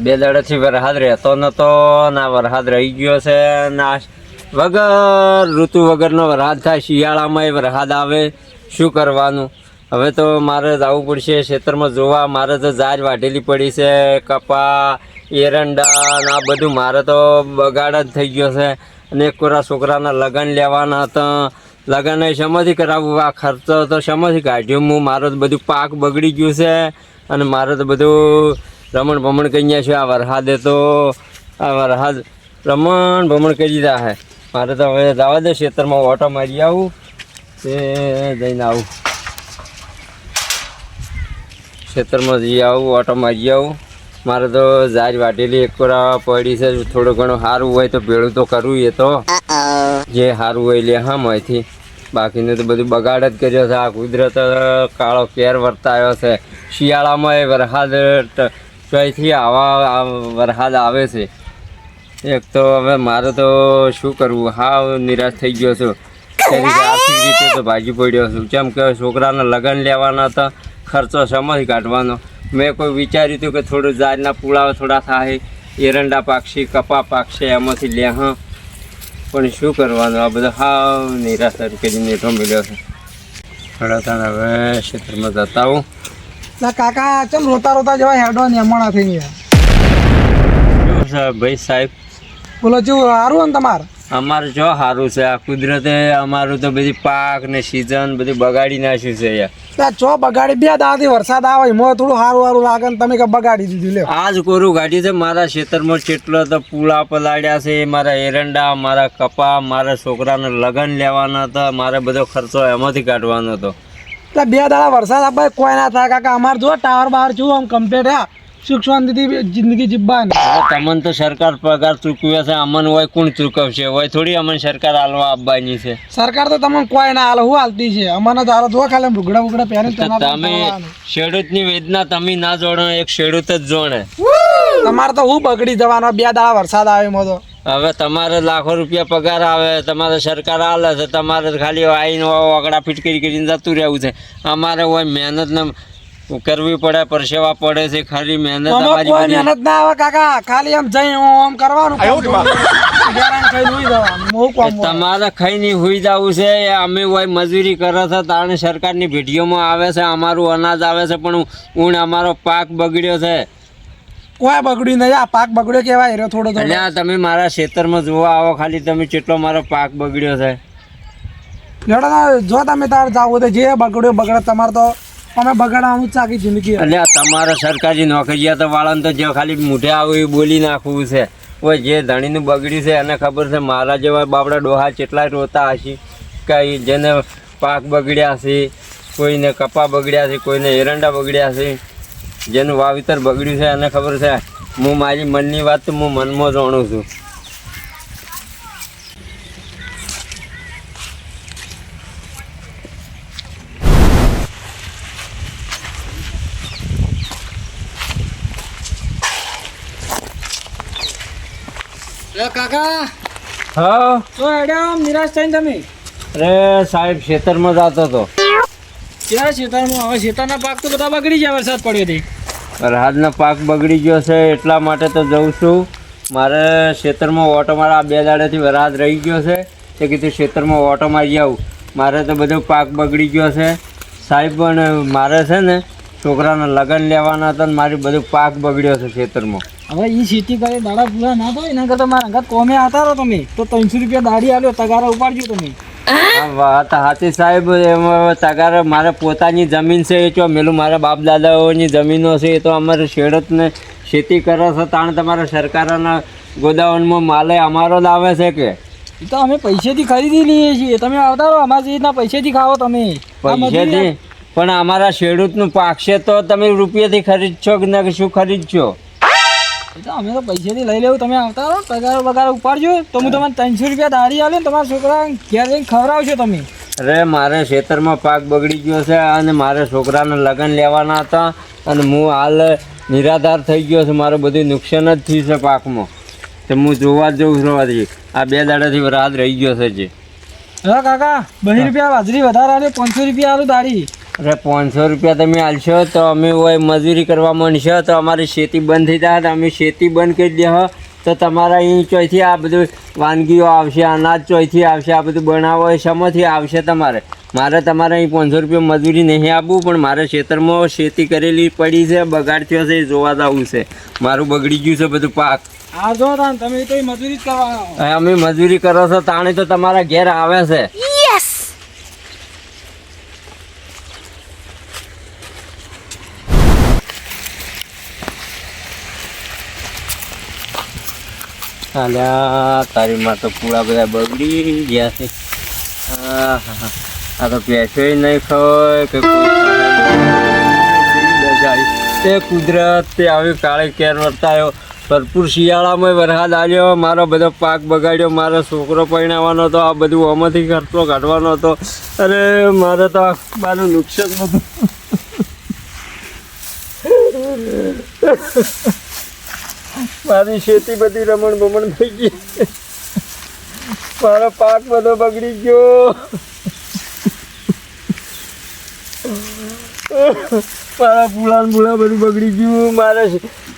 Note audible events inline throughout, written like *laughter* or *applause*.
બે દાડાથી વરસાદ રહેતો નતો ના વરસાદ રહી ગયો છે ના વગર, ઋતુ વગરનો વરસાદ થાય શિયાળામાં વરસાદ આવે. શું કરવાનું? હવે તો મારે જવું પડશે ખેતરમાં જોવા. મારે તો જાજ વાઢેલી પડી છે, કપા, એરંડા આ બધું મારે તો બગાડ જ થઈ ગયો છે. અને એક કોરા છોકરાના લગ્ન લેવાના હતા. લગ્ન શેમાંથી કરાવવું? આ ખર્ચો તો શેમાંથી કાઢ્યો? હું, મારો તો બધું પાક બગડી ગયું છે. અને મારે તો બધું રમણ ભમણ કરી ગયા છે, આ વરસાદે તો, આ વરસાદ રમણ ભમણ કરી દીધા હે. મારે તો હવે જવા દે, ખેતરમાં ઓટો મારી આવું તે જઈને આવું. ખેતરમાં જઈ આવું, ઓટો મારી આવું. મારે તો જાજ વાટેલી એક પડી છે, થોડું ઘણું સારું હોય તો ભેળું તો કરવું એ તો. જે સારું હોય લે હા માંથી બાકીને તો બધું બગાડ જ કર્યો છે. આ કુદરત કાળો કેર વર્તાયો છે. શિયાળામાં એ વરસાદ ક્યાંયથી આવા વરસાદ આવે છે. એક તો હવે મારે તો શું કરવું? હાવ નિરાશ થઈ ગયો છું. તેની રીતે તો ભાગી પડ્યો છું. કેમ કે છોકરાના લગ્ન લેવાના હતા, ખર્ચો સમય કાઢવાનો? મેં કોઈ વિચાર્યું હતું કે થોડું જારના પુળાવ થોડા થાય, એરંડા પાકશે, કપા પાકશે, એમાંથી લે, હા. પણ શું કરવાનું? આ બધું હા નિરાશ તરીકે નેઠો મળ્યો છે. થોડા તને હવે ક્ષેત્રમાં જતા આવું ના કાકા ચમ રોતા રોતા જેવા હેડો ને હમણાં થઈ ગયા ભાઈ સાહેબ? બોલો જો સારું ને તમારે? અમારે જો સારું છે આ કુદરતે અમારું તો બધી પાક ને સિઝન બધું બગાડી નાખ્યું છે યાર ચો બગાડી બે દાદી વરસાદ આવે એમાં થોડું સારું સારું લાગે ને તમે કે બગાડી દીધું લે આજ કોરું ગાડી છે મારા ખેતરમાં કેટલો તો પૂળા પલાડ્યા છે મારા એરંડા મારા કપા મારા છોકરાને લગ્ન લેવાના હતા મારે બધો ખર્ચો એમાંથી કાઢવાનો હતો. એટલે બે દાડા વરસાદ આપે કોઈ ના થાય. કાકા અમારે જો ટાવર બહાર છું આમ કમ્પ્લીટ હે. સુખ શાંતિથી જિંદગી જીવવાની. તમને તો સરકાર પગાર ચૂકવે છે અમન હોય કોણ ચૂકવશે? હોય થોડી અમન સરકાર હાલવા આપવાની છે. સરકાર તો તમને કોઈ ના હાલ હું હાલતી છે. અમને તો હાલો જો ખાલી ભૂગડા ભૂગડા પર તમે. ખેડૂતની વેદના તમે ના જોડો એક ખેડૂત જ જોણે. તમારે તો હું બગડી જવાનો બે દાડા વરસાદ આવ્યો તો. હવે તમારે લાખો રૂપિયા પગાર આવે તમારે સરકાર હાલે છે તમારે ખાલી આવીને વગડા ફિટકરી કરીને જતું રહેવું છે અમારે હોય મહેનત ને કરવી પડે પરસેવા પડે છે ખાલી મહેનત મહેનત ના આવે કાકા ખાલી આમ જઈ આમ કરવાનું તમારે. હું. તમારે ખાઈને હુઈ જવું છે અમે હોય મજૂરી કરે છે તાણે સરકારની ભેટીઓમાં આવે છે અમારું અનાજ આવે છે પણ ઊણ અમારો પાક બગડ્યો છે કોઈ બગડ્યું નહીં. આ પાક બગડ્યો કેવાય રે થોડો એટલે તમે મારા ખેતરમાં જોવા આવો ખાલી તમે કેટલો મારો પાક બગડ્યો છે. ના, જો તમે તાર જાવ તો જે બગડ્યો બગડે તમારે તો અમે બગાડવાનું જ છે આખી જિંદગી. એટલે આ તમારા સરકારી તો વાળાને તો જે ખાલી મૂઢે આવું એ બોલી નાખવું છે. ઓય જે ધણીનું બગડ્યું છે એને ખબર છે મારા જેવા બાપડા ડોહા કેટલા રોતા હશે. કઈ જેને પાક બગડ્યા છે કોઈને કપા બગડ્યા છે કોઈને એરંડા બગડ્યા છે. જેનું વાવેતર બગડ્યું છે એને ખબર છે હું મારી મનની વાત તો હું મનમાં જાણું છું. કાકા. હા? તો એડે આમ નિરાશ થઈને તમે? અરે સાહેબ ખેતરમાં જતો હતો. ક્યાં શેતારમાં હવે શેતાના પાક તો બધા બગડી જાય વરસાદ પડ્યો તે. વરસાદનો પાક બગડી ગયો છે એટલા માટે તો જઉં છું. મારે ખેતરમાં ઓટો મારા બે દાડેથી વરસાદ રહી ગયો છે. તે કીધું ખેતરમાં ઓટો મારી આવું. મારે તો બધો પાક બગડી ગયો છે. સાહેબ પણ મારે છે ને છોકરાના લગ્ન લેવાના હતા ને મારી બધું પાક બગડ્યો છે ખેતરમાં હવે એ ખેતી કરી દાડા પૂરા ના થાય એના કરતા મારા અંગાત કોમે આવતા રહો તમે. તો ત્રણસો રૂપિયા દાડી આવ્યો તગારા ઉપાડજો તમે. વાત હાથી સાહેબ એમાં તગાર મારે પોતાની જમીન છે એ તો મેલું મારા બાપ દાદાઓની જમીનો છે એ તો અમારે શેડતને ખેતી કરે છે તાણ તમારા સરકારના ગોદાવનમાં માલે અમારો લાવે છે કે? એ તો અમે પૈસેથી ખરીદી લઈએ છીએ. તમે આવતા રહો અમારી રીતના પૈસેથી ખાઓ તમે. પૈસેથી? પણ અમારા શેડૂતનું પાક છે તો તમે રૂપિયાથી ખરીદશો કે ના કે શું ખરીદશો? અમે તો પૈસેથી લઈ લેવું. તમે આવતા રહો પગાર બગાર ઉપાડજો. તો હું તમને ત્રણસો રૂપિયા દાડી આલ્યો ને તમારા છોકરા ઘેર જઈને ખવડાવશો તમે. અરે મારે ખેતરમાં પાક બગડી ગયો છે અને મારે છોકરાને લગ્ન લેવાના હતા અને હું હાલ નિરાધાર થઈ ગયો છે. મારું બધું નુકસાન જ થયું છે પાકમાં. તો હું જોવા જ જઉં છું હજી. આ બે દાડાથી રાત રહી ગયો છે જે હા કાકા બહી રૂપિયા બાજરી વધારે આવે પાંચસો રૂપિયા આલું દાડી અરે પાંચસો રૂપિયા તમે આલશો તો અમે હોય મજૂરી કરવા માંડશો તો અમારી ખેતી બંધ થઈ જાય અમે ખેતી બંધ કરી દે તો તમારા અહીં ચોથી આ બધું વાનગીઓ આવશે અનાજ ચોથી આવશે આ બધું બનાવો એ શેમાંથી આવશે તમારે? મારે તમારે અહીં પાંચસો રૂપિયા મજૂરી નહીં આપવું પણ મારે ખેતરમાં ખેતી કરેલી પડી છે બગાડ થયો છે એ જોવા જવું છે. મારું બગડી ગયું છે બધું પાક. આ જો તમે તો મજૂરી જ કરવાના અમે મજૂરી કરો છો તાણે તો તમારા ઘેર આવે છે. અલ્યા તારી માં તો પૂરા બધા બગડી ગયા છે. આ તો પેસો નહીં ખવાય કે તે કુદરત, તે આવી કાળે કેર વર્તાયો. ભરપૂર શિયાળામાં વરસાદ આવ્યો. મારો બધો પાક બગાડ્યો. મારો છોકરો પરણાવવાનો હતો. આ બધું આમાંથી ખર્ચો કાઢવાનો હતો. અરે, મારે તો મારું નુકસાન બધું મારી ખેતી બધી રમણ બમણ થઈ ગઈ. મારો પાક બધો બગડી ગયો. મારા પૂળા ને બધું બગડી ગયું. મારે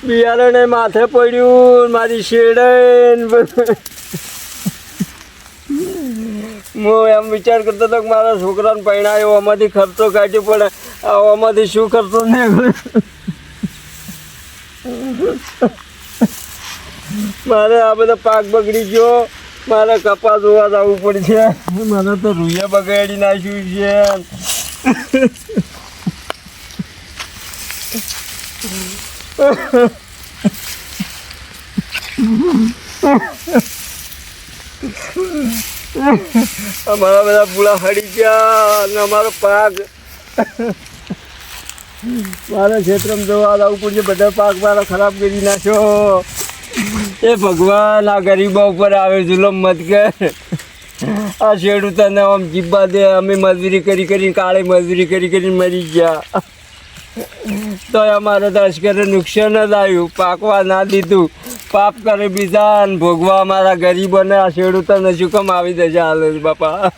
બિયારણે માથે પડ્યું, મારી શેડે હું એમ વિચાર કરતો હતો કે મારા છોકરાને પરણાયો, આમાંથી ખર્ચો કાઢ્યો પડે આમાંથી શું ખર્ચો નહીં મારે આ બધા પાક બગડી ગયો. મારે કપાસ જોવા જવું પડશે. મારે તો રૂયા બગાડી નાખ્યું છે. અમારા બધા પૂળા હડી ગયા અને અમારો પાક મારા ક્ષેત્રમાં જોવા જવું પડશે. બધા પાક મારા ખરાબ કરી નાખ્યો. એ ભગવાન, આ ગરીબો ઉપર આવે જુલમ મત કર. આ તને આમ જીબ્બા દે. અમે મજૂરી કરી કરી કાળે મજૂરી કરી કરીને મરી ગયા. તો અમારે તો અશ્કરે નુકસાન જ આવ્યું. પાકવા ના દીધું. પાપ કરે બીજા ભોગવા અમારા ગરીબોને આ શેડું તને શું કમ આવી જશે? હાલ બાપા.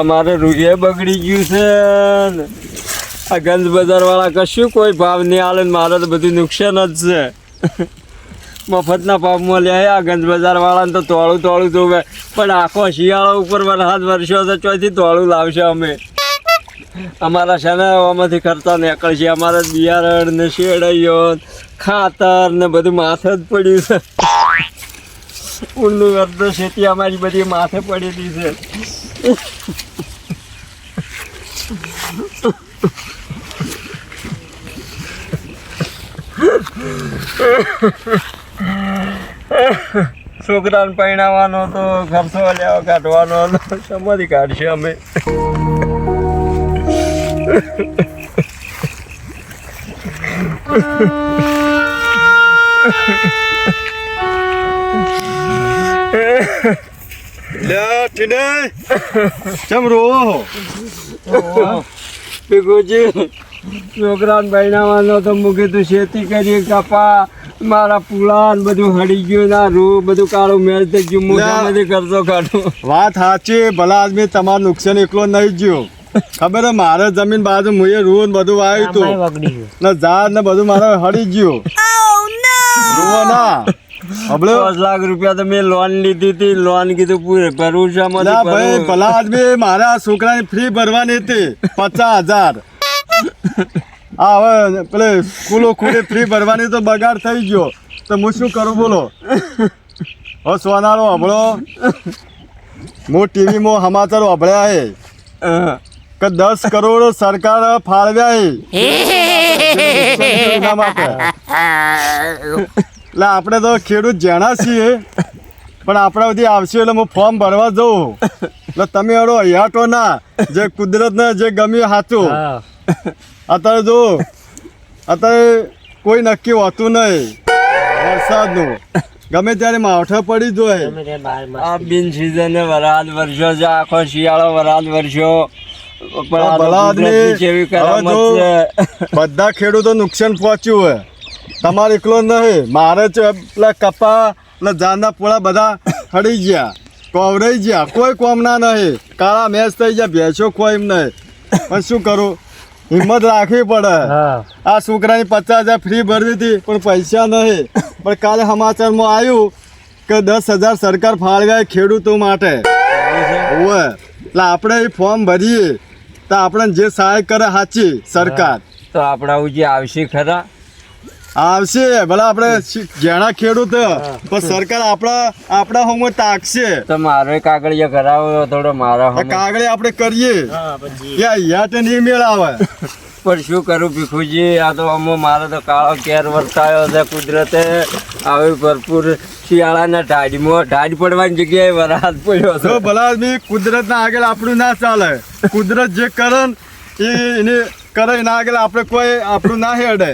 અમારે રૂએ બગડી ગયું છે આ ગંજ બજારવાળા કશું કોઈ ભાવ નહીં આલે મારે તો બધું નુકસાન જ છે. મફતના ભાવમાં લે આ ગંજ બજારવાળાને તો તોળું તોળું જોવે. પણ આખો શિયાળો ઉપર વરસાદ વર્ષો તો ચોથી તોળું લાવશે અમે. અમારા છે ખર્ચા નીકળશે. અમારે બિયારણ ને શેરડીઓ ખાતર ને બધું માથે જ પડ્યું છે. ઊંડનું અર્ધ ખેતી અમારી બધી માથે પડેલી છે. છોકરાને પરણાવવાનો તો ખર્ચો લેવા કાઢવાનો હતો. સમાધિ કાઢશે અમે. *laughs* *laughs* લે ટીને કેમ રોવો હો ભેગોજી છોકરાને પરણાવવાનો તો મૂકે તું ખેતી કરી કપા મારા પુલાન બધું હડી ગયું ના રૂ બધું કાળું મેળ થઈ ગયું હું કરતો કાઢો વાત સાચી ભલા આદમી તમારું નુકસાન એકલો નહીં ગયો ખબર હે મારે જમીન બાજુ મુએ રૂ બધું વાવ્યું તું. ને ઝાડ ને બધું મારે હડી ગયું. રૂવો ના. પાંચ લાખ રૂપિયા તો મેં લોન લીધી હતી. લોન કીધું પૂરે ભરવું છે ભાઈ ભલા આદમી મારા છોકરાની ફ્રી ભરવાની હતી. પચાસ હજાર. હા હવે પેલે સ્કૂલો ખુલે ફ્રી ભરવાની તો બગાડ થઈ ગયો. તો હું શું કરું બોલો? હવે સોનારો હબળો. હું ટીવીમાં સમાચાર વાપર્યા હે. કે દસ કરોડ સરકાર ફાળવ્યા હે. *laughs* માટે? *laughs* એટલે આપણે તો ખેડૂત જેણા છીએ. પણ આપણા બધી આવશે એટલે હું ફોર્મ ભરવા જઉં. એટલે તમે અડો હયાટો ના જે કુદરતને જે ગમ્યું સાચું અત્યારે જો અત્યારે કોઈ નક્કી હોતું નહીં. વરસાદનું. ગમે ત્યારે માવઠા પડી જોઈએ આ બિન સિઝને વરાદ વરસ્યો છે આખો શિયાળો જો- છે? બધા ખેડૂતો નુકસાન પહોંચ્યું હોય. તમારે એકલો નહીં. મારે છે પેલા કપા એટલે જાનના પોળા બધા હળી ગયા. કોવરાઈ ગયા. કોઈ કોમના નહીં. કાળા મેચ થઈ ગયા. ભેંસો કોઈ એમ નહીં. પણ શું કરું? હિંમત રાખવી પડે. આ છોકરાની પચાસ હજાર ફ્રી ભરવી હતી પણ પૈસા નહીં. પણ કાલે સમાચારમાં આવ્યું કે દસ હજાર સરકાર ફાળવ્યા ખેડૂતો માટે. ઓવે. એટલે આપણે એ ફોર્મ ભરીએ. તો આપણે જે સહાય કરે સાચી સરકાર. તો આપણા જે આવશે ખરા? આવશે. ભલે આપણે જેણા ખેડૂત પણ સરકાર આપણા આપણા હોમમાં તાકશે. તો મારો કાગળિયા કરાવો થોડો મારા હમે. આપણે કરીએ. યા યા તો નહીં મેળ આવે પણ શું કરું ભીખુજી? આ તો અમો મારો તો કાળો કેર વર્તાયો છે કુદરતે. આવી ભરપૂર શિયાળાના ઢાઢમાં ઢાઢ પડવાની જગ્યાએ વરસાદ પડ્યો છે. ભલા બી કુદરતના આગળ આપણું ના ચાલે. કુદરત જે કરે એ એને કરે એના આગળ આપણે કોઈ આપણું ના હેડે.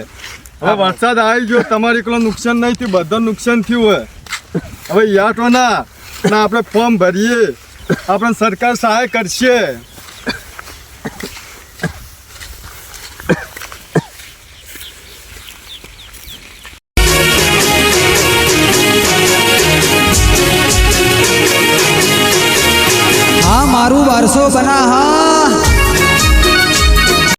હવે વરસાદ આવી ગયો તમારે એકલો નુકસાન નહીં થયું બધા નુકસાન થયું હોય. હવે યાટો ના ના આપણે ફોર્મ ભરીએ. આપણે સરકાર સહાય કરશે. હા મારું વારસો બના હા